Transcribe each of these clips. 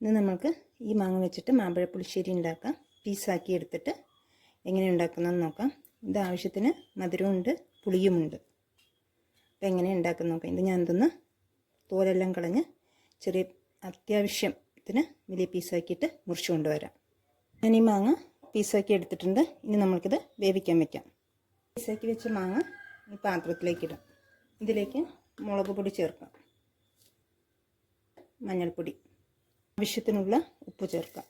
ഇന്ന് നമുക്ക് ഈ മാങ്ങ വെച്ചിട്ട് മാമ്പഴ പുളിശ്ശേരി ഉണ്ടാക്കാം. പീസാക്കി എടുത്തിട്ട് എങ്ങനെ ഉണ്ടാക്കുന്നതെന്ന് നോക്കാം. ഇത് ആവശ്യത്തിന് മധുരമുണ്ട് പുളിയുമുണ്ട് അപ്പോൾ എങ്ങനെ ഉണ്ടാക്കുന്ന നോക്കാം. ഇത് ഞാൻ ഇതൊന്ന് തോലെല്ലാം കളഞ്ഞ് ചെറിയ അത്യാവശ്യത്തിന് വലിയ പീസാക്കിയിട്ട് മുറിച്ച് കൊണ്ടുവരാം. ഞാൻ ഈ മാങ്ങ പീസാക്കി എടുത്തിട്ടുണ്ട്. ഇനി നമ്മൾക്കിത് വേവിക്കാൻ വയ്ക്കാം പീസാക്കി വെച്ച മാങ്ങ ഈ പാത്രത്തിലേക്ക് ഇടാം. ഇതിലേക്ക് മുളക് പൊടി ചേർക്കാം. മഞ്ഞൾപ്പൊടി. ആവശ്യത്തിനുള്ള ഉപ്പ് ചേർക്കാം.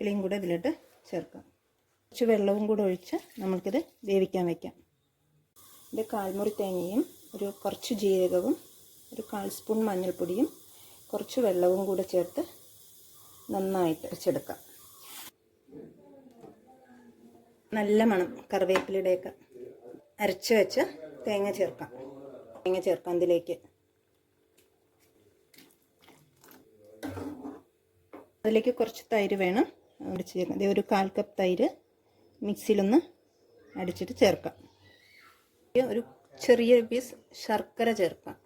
ഇലയും കൂടെ ഇതിലിട്ട് ചേർക്കാം. കുറച്ച് വെള്ളവും കൂടെ ഒഴിച്ച് നമ്മൾക്കിത് വേവിക്കാൻ വയ്ക്കാം ഇത് കാൽമുറി തേങ്ങയും ഒരു കുറച്ച് ജീരകവും ഒരു കാൽ സ്പൂൺ മഞ്ഞൾപ്പൊടിയും കുറച്ച് വെള്ളവും കൂടെ ചേർത്ത് നന്നായിട്ട് അരച്ചെടുക്കാം. നല്ല മണം കറിവേപ്പിലയുടെയൊക്കെ. അരച്ച് വെച്ച് തേങ്ങ ചേർക്കാം. തേങ്ങ ചേർക്കാം ഇതിലേക്ക്. അതിലേക്ക് കുറച്ച് തൈര് വേണം. അടിച്ച് ചേർക്കാം. അതേ ഒരു കാൽ കപ്പ് തൈര് മിക്സിയിലൊന്ന് അടിച്ചിട്ട് ചേർക്കാം. ഒരു ചെറിയ പീസ് ശർക്കര ചേർക്കാം.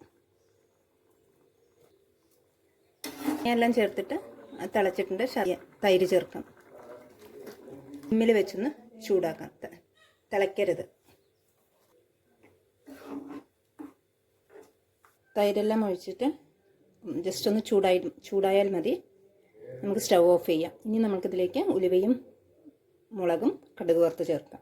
എല്ലാം ചേർത്തിട്ട് തിളച്ചിട്ടുണ്ട്. തൈര് ചേർക്കാം. ഇമ്മിൽ വെച്ചൊന്ന് ചൂടാക്കാം. തിളയ്ക്കരുത്. തൈരെല്ലാം ഒഴിച്ചിട്ട് ജസ്റ്റ് ഒന്ന് ചൂടായി ചൂടായാൽ മതി. നമുക്ക് സ്റ്റൗ ഓഫ് ചെയ്യാം. ഇനി നമുക്കിതിലേക്ക് ഉലുവയും മുളകും കടുക് വറുത്ത് ചേർക്കാം.